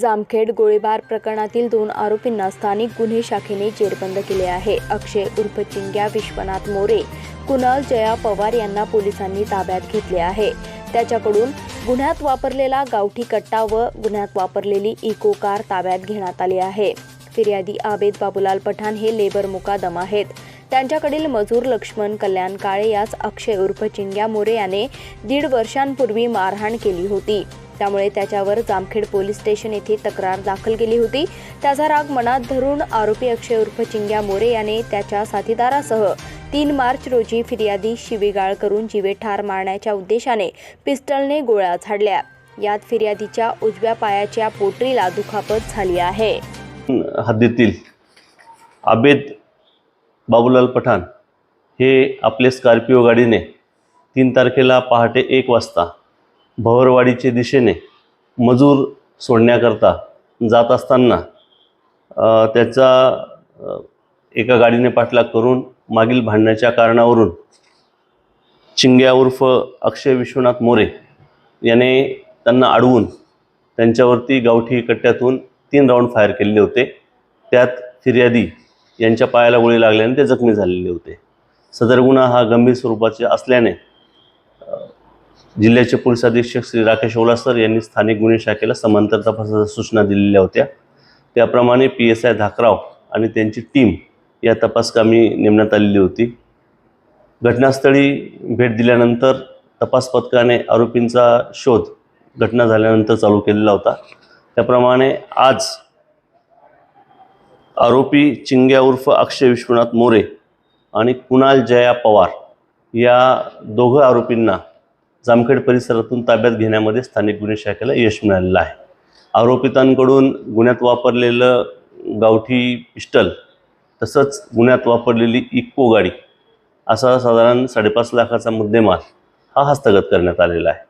जामखेड गोळीबार प्रकरणातील दोन आरोपींना स्थानिक गुन्हे शाखेने जेरबंद केले आहे. अक्षय उर्फ चिंग्या विश्वनाथ मोरे कुणाल जया पवार यांना पोलिसांनी ताब्यात घेतले आहे. त्याच्याकडून गुन्ह्यात वापरलेला गावठी कट्टा व गुन्ह्यात वापरलेली इको कार ताब्यात घेण्यात आली आहे. फिर्यादी आबेद बाबूलाल पठाण हे लेबर मुकादम आहेत. त्यांच्याकडील मजूर लक्ष्मण कल्याण काळे यास अक्षय उर्फ चिंग्या मोरे याने दीड वर्षांपूर्वी मारहाण केली होती. त्यामुळे त्याच्यावर जामखेड पोलीस स्टेशन येथे तक्रार दाखल केली होती. त्याचा राग मनात धरून आरोपी अक्षय उर्फ चिंग्या मोरे याने त्याच्या साथीदारासह तीन मार्च रोजी फिर्यादी शिवीगाळ करून जीवे ठार मारण्याच्या उद्देशाने पिस्टलने गोळ्या झाडल्या. यात फिर्यादीच्या उजव्या पायाच्या पोटरीला दुखापत झाली आहे. हद्दीतील आबेद बाबूलाल पठाण हे आपले स्कॉर्पिओ गाडीने तीन तारखेला पहाटे एक वाजता भवरवाडीचे दिशेने मजूर सोडण्याकरता जात असताना त्याचा एका गाडीने पाठलाग करून मागील भांडण्याच्या कारणावरून चिंग्या उर्फ अक्षय विश्वनाथ मोरे याने त्यांना अडवून त्यांच्यावरती गावठी कट्ट्यातून तीन राऊंड फायर केलेले होते. त्यात फिर्यादी यांच्या पायाला गोळी लागल्याने ते जखमी झालेले होते. सदर गुन्हा हा गंभीर स्वरूपाचे असल्याने जिल्ह्याचे पोलीस अधीक्षक श्री राकेश ओलासर यांनी स्थानिक गुन्हे शाखेला समांतर तपासाच्या सूचना दिलेल्या होत्या. त्याप्रमाणे पी एस आय धाकराव आणि त्यांची टीम या तपासकामी नेमण्यात आलेली होती. घटनास्थळी भेट दिल्यानंतर तपास पथकाने आरोपींचा शोध घटना झाल्यानंतर चालू केलेला होता. त्याप्रमाणे आज आरोपी चिंग्या उर्फ अक्षय विश्वनाथ मोरे आणि कुणाल जया पवार या दोघं आरोपींना जामखेड परिसरातून ताब्यात घेण्यामध्ये स्थानिक गुन्हे शाखेला यश मिळालेलं आहे. आरोपितांकडून गुन्ह्यात वापरलेलं गावठी पिस्टल तसंच गुन्ह्यात वापरलेली इक्को गाडी असा साधारण साडेपाच लाखाचा मुद्देमाल हा हस्तगत करण्यात आलेला आहे.